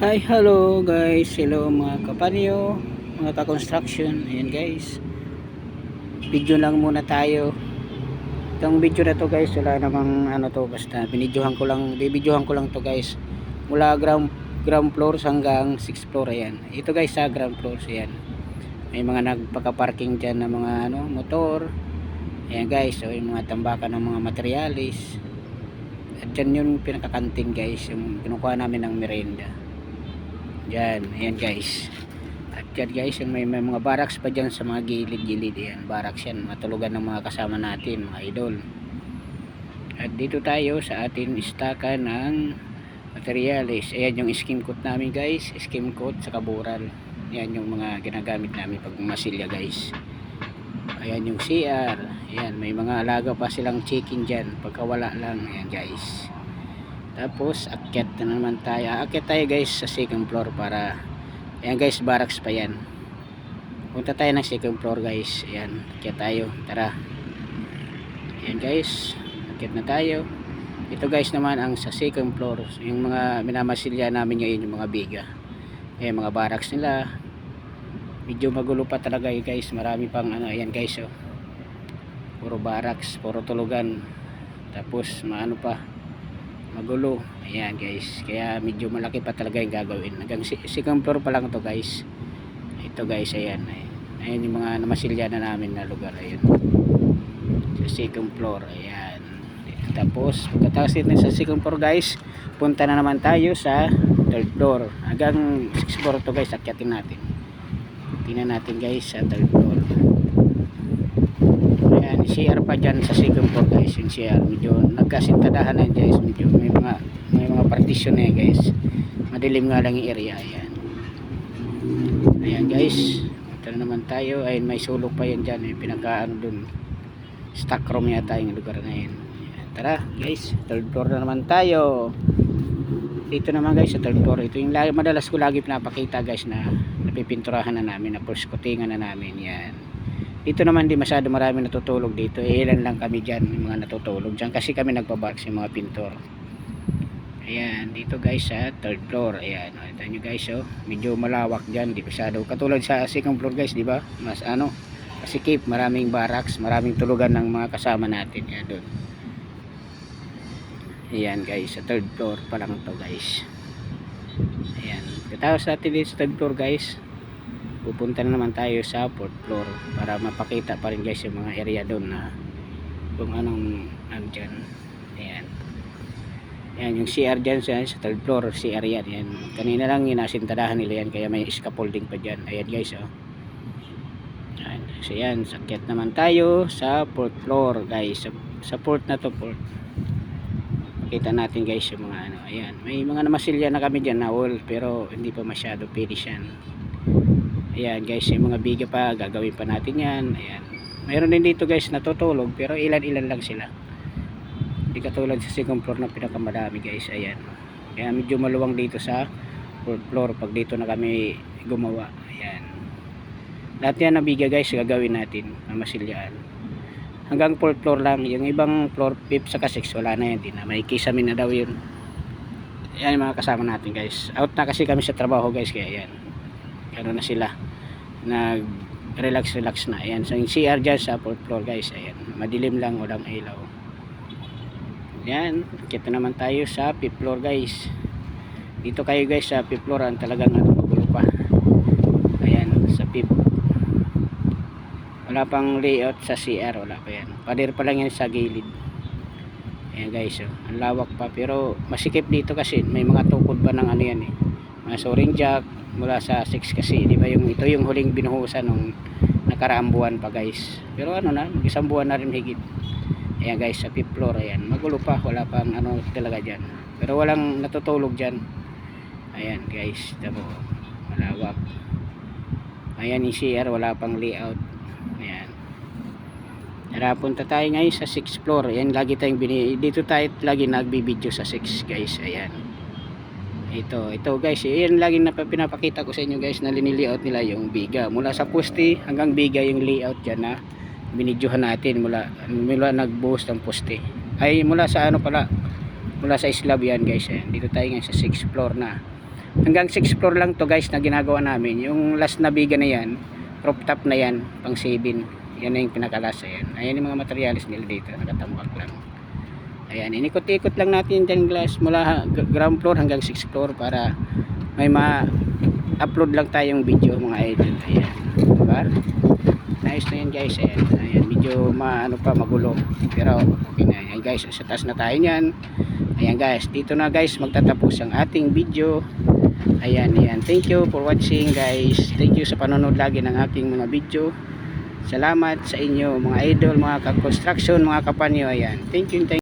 Hi, hello guys. Hello mga kapanyo, mga ka-construction. Ayan guys. Video lang muna tayo. Itong video na to guys, wala namang ano to basta binidyohan ko lang, bibidyohan ko lang to guys. Mula ground ground floor hanggang 6th floor ayan. Ito guys sa ground floor ayan. May mga nagpaka-parking diyan ng mga ano, motor. Ayan guys, so yung mga tambakan ng mga materialis. At dyan yung pinakakantin guys, yung kinukuha namin ng merienda. Yan, ayan guys. At yan guys, yung may, may mga barracks pa dyan sa mga gilid-gilid. Ayan, barracks yan. Matulugan ng mga kasama natin, mga idol. At dito tayo sa atin istaka ng materialis. Ayan yung skim coat namin guys. Skim coat sa kabural. Ayan yung mga ginagamit namin pag masilya guys. Ayan yung CR. Ayan, may mga alaga pa silang chicken dyan. Pagkawala lang. Ayan guys. Tapos, akyat na naman tayo. Akyat tayo guys sa second floor para... Ayan guys, barracks pa yan. Punta tayo ng second floor guys. Ayan, akyat tayo. Tara. Ayan guys, akyat na tayo. Ito guys naman ang sa second floor. Yung mga minamasilya namin ngayon yung mga biga. Ayan, mga barracks nila. Medyo magulo pa talaga eh, guys. Marami pang ano. Ayan guys oh. Puro barracks, puro tulugan. Tapos maano pa magulo. Ayan guys. Kaya medyo malaki pa talaga yung gagawin. Hanggang second floor pa lang to guys. Ito guys ayan. Ayan yung mga namasilya na namin na lugar. Ayun sa second floor. Ayan. Tapos pagkatapos din sa second floor guys punta na naman tayo sa third floor. Hanggang 6 floor to guys. Akyatin natin. Tingnan natin guys sa third floor Ayan, CR pa dyan sa second floor guys, yung CR. Medyo nagkasintadahan na guys. Medyo may mga, may mga partition na yan guys. Madilim nga lang yung area. Ayan. Ayan guys. Ito na naman tayo. Ayun, may sulok pa yan dyan. May pinakaano dun. Stock room yata yung lugar na yan. Ayan, Tara guys, third floor na naman tayo. Dito naman guys sa third floor. Ito yung madalas ko lagi pinapakita guys na napipinturahan na namin, na first coatingan na namin. Yan dito naman di masyado marami natutulog dito. Eh, ilan lang kami dyan mga natutulog dyan. Kasi kami nagpabarks yung mga pintor. Ayan dito guys sa third floor. Ayan nakita nyo guys oh. Medyo malawak dyan di masyado. Katulad sa second floor guys di ba? Mas ano kasi cape maraming barracks maraming tulugan ng mga kasama natin. Yan doon ayan guys sa third floor pa lang to guys. Ayan. Katapos natin dito sa third floor guys pupunta na naman tayo sa fourth floor para mapakita pa rin guys yung mga area doon na kung anong andyan ayan. Ayan yung CR dyan sa, sa third floor CR yan, yan kanina lang inasintadahan nila yan kaya may scaffolding pa dyan. Ayan guys oh. Ayan. so yan sakit naman tayo sa fourth floor guys. Sa, sa fourth na to fourth. Kita natin guys yung mga ano. Ayan. May mga namasilya na kami dyan na wall pero hindi pa masyado finish yan Ayan guys, yung mga biga pa, gagawin pa natin yan. Ayan. Mayroon din dito guys natutulog, pero ilan-ilan lang sila. Hindi katulad sa second floor na pinakamadami guys. Ayan. Kaya medyo maluwang dito sa fourth floor pag dito na kami gumawa. Ayan. Lahat yan na biga guys, gagawin natin na masilyaan. Hanggang fourth floor lang. Yung ibang floor, 5 saka 6, wala na yan. Di na. May kisamin na daw yun. Ayan yung mga kasama natin guys. Out na kasi kami sa trabaho guys, kaya yan ano na sila. Nag relax relax na. Ayan. So yung CR dyan sa fourth floor guys. Ayan. Madilim lang walang ilaw. Yan kita naman tayo sa fifth floor guys. Dito kayo guys sa fifth floor ang talagang ano magulo pa. Ayan. Sa fifth. Wala pang layout sa CR wala pa yan. Pader pa lang yan sa gilid. Ayan guys. Oh, ang lawak pa. Pero masikip dito kasi may mga tukod pa ng ano yan eh mga soaring jack mula sa 6 kasi di ba? Yung ito yung huling binuhusan nung nakaraang buwan pa guys. Pero ano na isang buwan na rin higit. Ayan guys sa 5th floor ayan. Magulo pa wala pang ano talaga dyan. Pero walang natutulog dyan. Ayan guys tamo malawak. Ayan yung CR wala pang layout. Ayan. Tara, punta tayo ngayon sa 6th floor. Ayan, lagi tayong bini... Dito tayo lagi nagbibideo sa 6 guys. Ayan ito ito guys yan laging na pinapakita ko sa inyo guys na liniliaut nila yung biga. Mula sa poste hanggang biga yung layout dyan na binidyohan natin mula mula nagbuhos ng poste ay mula sa ano pala mula sa slab yan guys ayan. dito tayo ngayon sa 6th floor na. Hanggang 6 floor lang to guys na ginagawa namin. Yung last na biga na yan rooftop na yan pang 7 yan na yung pinakalasa yan ayan yung mga materialis nila dito nakatambak lang ayan inikot-ikot lang natin dyan glass mula ground floor hanggang 6 floor para may ma-upload lang tayong video mga idol ayan diba Nice na yan guys. Ayan, ayan medyo maano pa magulo. Pero okay na yan guys. Sa taas na tayo niyan. Ayan guys. Dito na guys magtatapos ang ating video. Ayan, ayan. Thank you for watching guys. Thank you sa panonood lagi ng aking mga video. Salamat sa inyo mga idol, mga ka-construction, mga kapanyo. Ayan. Thank you. Thank